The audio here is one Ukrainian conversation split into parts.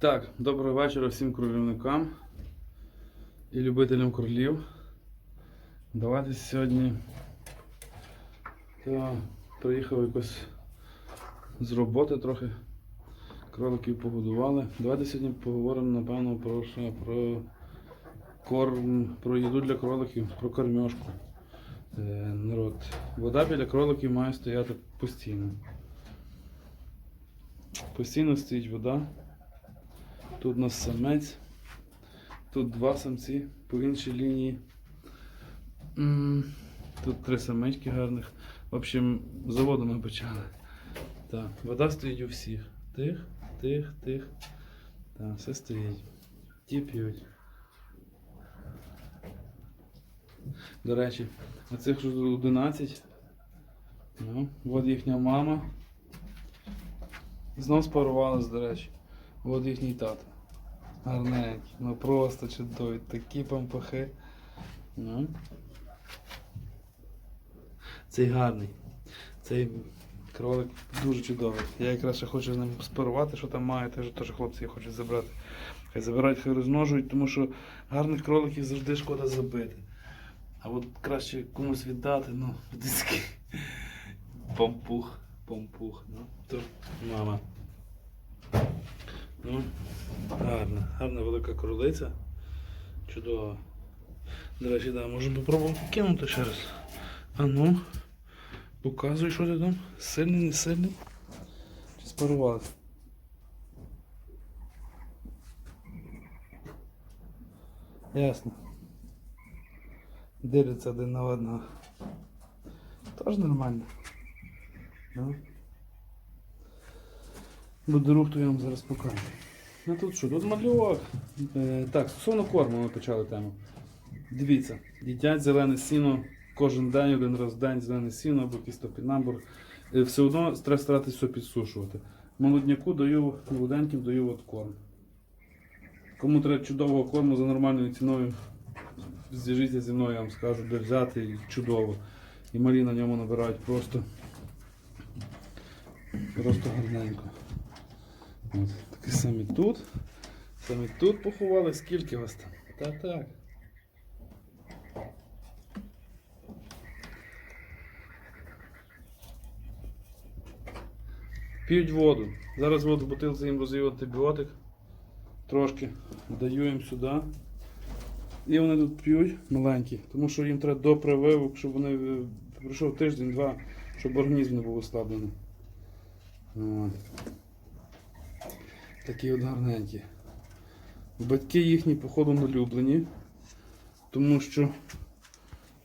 Так, доброго вечора всім кролівникам і любителям кролів. Давайте сьогодні та, приїхав якось з роботи трохи. Кроликів погодували. Давайте сьогодні поговоримо, напевно, про, що, про корм, про їду для кроликів, про кормьошку. Е, народ. Вода біля кроликів має стояти постійно. Постійно стоїть вода. Тут у нас самець. Тут два самці по іншій лінії. Тут три самечки гарних. В общем, заводу ми почали. Так, вода стоїть у всіх. Тих, тих, тих. Так, все стоїть. Ті п'ють. До речі, оцих вже 11. Ну, от їхня мама. Знов спарувалась, до речі. От їхній тато. Гарненький. Ну просто чудові. Такі пампахи. Ну. Цей гарний. Цей кролик дуже чудовий. Я якраз ще хочу з ним спарувати, що там має, теж, теж хлопці хочуть забрати. Хай забирають, хай розмножують, тому що гарних кроликів завжди шкода забити. А от краще комусь віддати, ну, дицький пампух, пампух. Ну, то мама. Ну, гарна, гарна велика кролиця. Чудова. До речі, да, можемо попробувати кинути ще раз. А ну, показуй, що ти там. Сильний, не сильний. Чи спарувалися? Ясно. Дивляться один на одного. Тож нормально. Ну. Буду рух, то я вам зараз покажу. А тут що? Тут мальок. Е, так, стосовно корму ми почали тему. Дивіться, їдять зелене сіно кожен день, один раз в день зелене сіно або якийсь топінамбур. Е, все одно треба старатися все підсушувати. Молодняку даю, молоденьким даю от корм. Кому треба чудового корму за нормальною ціною, зв'яжіться зі мною, я вам скажу, де взяти і чудово. І малі на ньому набирають просто, просто гарненько. От, такі самі тут. Самі тут поховали. Скільки вас там? Так, так. П'ють воду. Зараз от в бутилці їм розвів антибіотик. Трошки даю їм сюди. І вони тут п'ють маленькі, тому що їм треба до прививок, щоб вони е, пройшов тиждень-два, щоб організм не був ослаблений. Такі от гарненькі. Батьки їхні, походу, налюблені, тому що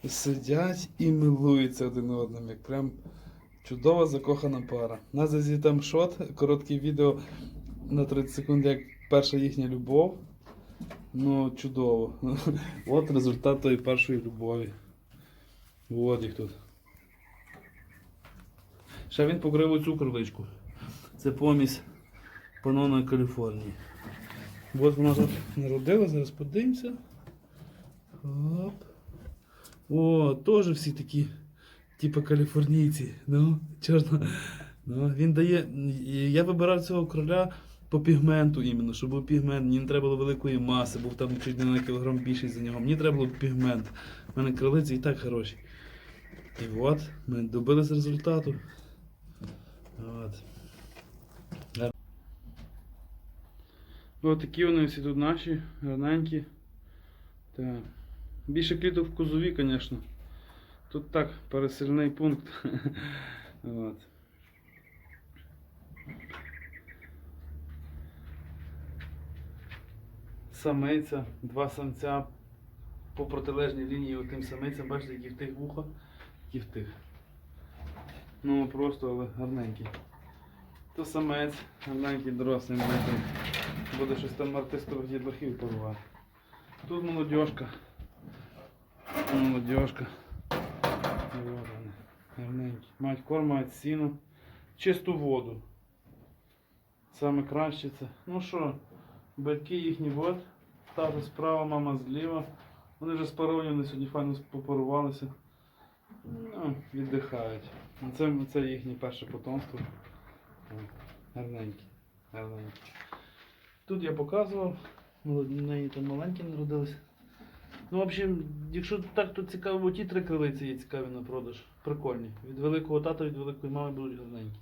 сидять і милуються один одним, як прям чудова закохана пара. У нас зі там шот, коротке відео на 30 секунд, як перша їхня любов. Ну, чудово. От результат тої першої любові. От їх тут. Ще він покрив оцю криличку. Це помість Панона Каліфорнії. От вона тут народила, зараз подивимося. Оп. О, теж всі такі, типу каліфорнійці. Ну, чорно. Ну, він дає. Я вибирав цього короля по пігменту іменно, щоб був пігмент. Мені не треба було великої маси, був там чуть не на кілограм більший за нього. Мені треба було пігмент. У мене кролиці і так хороші. І от, ми добились результату. От. Ось такі вони всі тут наші, гарненькі. Так. Більше кліток в кузові, звісно. Тут так, пересильний пункт. От. Самиця, два самця по протилежній лінії отим самицям, бачите, які в тих вуха, які в тих. Ну просто але гарненький. То самець, гарненький дорослий маленький. Буде щось там артистових дідлахів порвати. Тут. І вони, Гарненькі. Мають корм, мають сіно. Чисту воду. Саме краще це. Ну що, батьки їхні от. Тато справа, мама зліва. Вони вже спаровані, сьогодні файно попарувалися. Ну, віддихають. Це, це їхнє перше потомство. Гарненькі. Гарненькі. Тут я показував. В неї там маленькі народилися. Ну, в общем, якщо так, то цікаво, бо ті три крилиці є цікаві на продаж. Прикольні. Від великого тата, від великої мами будуть гарненькі.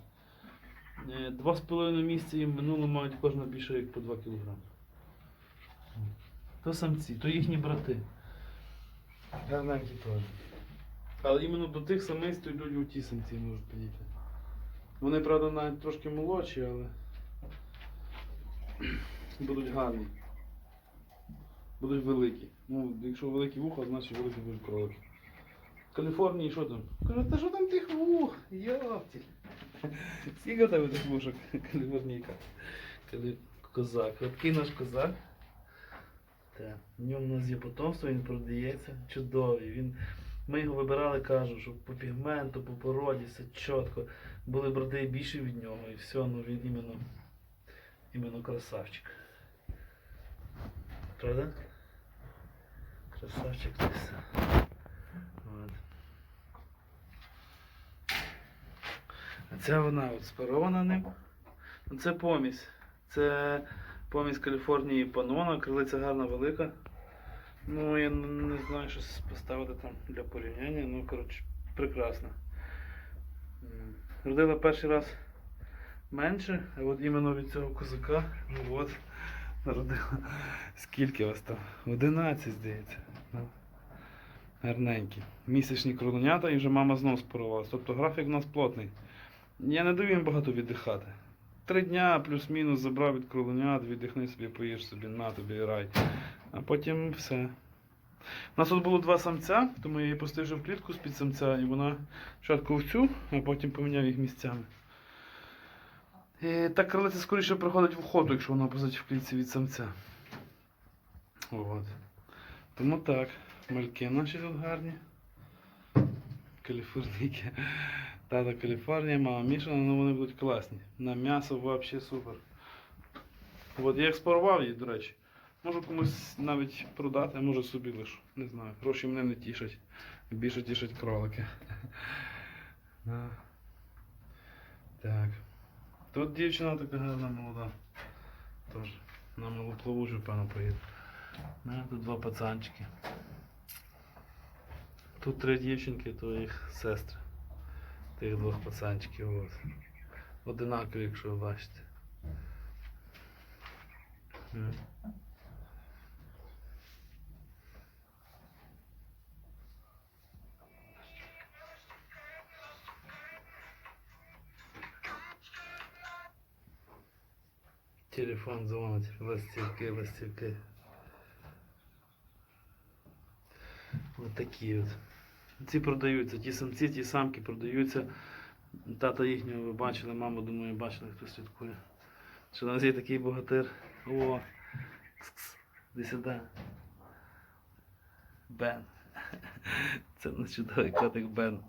Е, Два з половиною місяці їм минуло мають кожна більше як по 2 кг. То самці, то їхні брати. Гарненькі теж. Але іменно до тих самиць то йдуть у ті самці можуть підійти. Вони, правда, навіть трошки молодші, але будуть гарні. Будуть великі. Ну, якщо великі вуха, значить великі будуть кролики. В Каліфорнії що там? Кажуть, та що там тих вух? Йоптіль. Скільки тебе тих вушок? Каліфорнійка. Калі... Козак. Такий наш козак. Так. В ньому у нас є потомство, він продається. Чудовий. Він... Ми його вибирали, кажу, що по пігменту, по породі, все чітко. Були брати більше від нього і все, ну він іменно, іменно красавчик. Правда? Красавчик. От. А ця вона от спарована ним. Це помість. Це помість Каліфорнії Панона, крилиця гарна велика. Ну, я не знаю, що поставити там для порівняння. Ну, коротше, прекрасно. Родила перший раз менше, а от іменно від цього козака, ну от, народила. Скільки вас там? 11, здається. Ну, гарненькі. Місячні кроленята і вже мама знов спорувалась. Тобто графік у нас плотний. Я не даю їм багато віддихати. Три дня плюс-мінус забрав від кроленят, віддихни собі, поїж собі, на тобі рай. А потім все. У нас тут було два самця, тому я її вже в клітку з-під самця, і вона спочатку в цю, а потім поміняв їх місцями. І так крилиця скоріше приходить в охоту, якщо вона позить в клітці від самця. От. Тому так, мальки наші тут гарні. Каліфорнійки. Тата Каліфорнія, мама Мішана, ну вони будуть класні. На м'ясо взагалі супер. От я їх спарував її, до речі. Можу комусь навіть продати, а може собі лишу. Не знаю. Гроші мене не тішать. Більше тішать кролики. Так. Тут дівчина така гарна молода. Тож на малоплавучу, певно, поїде. Тут два пацанчики. Тут три дівчинки, то їх сестри. Тих двох пацанчиків. От. Одинакові, якщо ви бачите. Телефон дзвонить, ластівки, ластівки. Ось такі от. Ці продаються, ті самці, ті самки продаються. Тата їхнього ви бачили, маму, думаю, бачили, хто слідкує. Що у нас є такий богатир. О! Кс-кс. Іди сюди. Бен. Це наш чудовий котик Бен.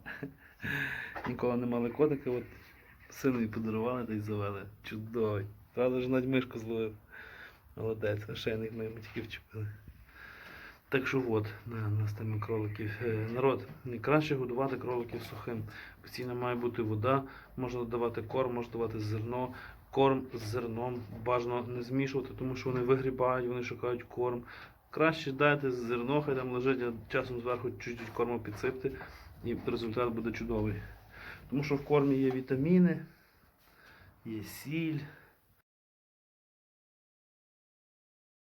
Ніколи не мали котика, от синові подарували та й завели. Чудовий. Правда ж навіть мишку зловив. Молодець, ошейник ми йому тільки вчепили. Так що от, у нас там кроликів. Е, Народ, найкраще годувати кроликів сухим. Постійно має бути вода, можна давати корм, можна давати зерно. Корм з зерном бажано не змішувати, тому що вони вигрібають, вони шукають корм. Краще дайте зерно, хай там лежить, а часом зверху чуть-чуть корму підсипте, і результат буде чудовий. Тому що в кормі є вітаміни, є сіль,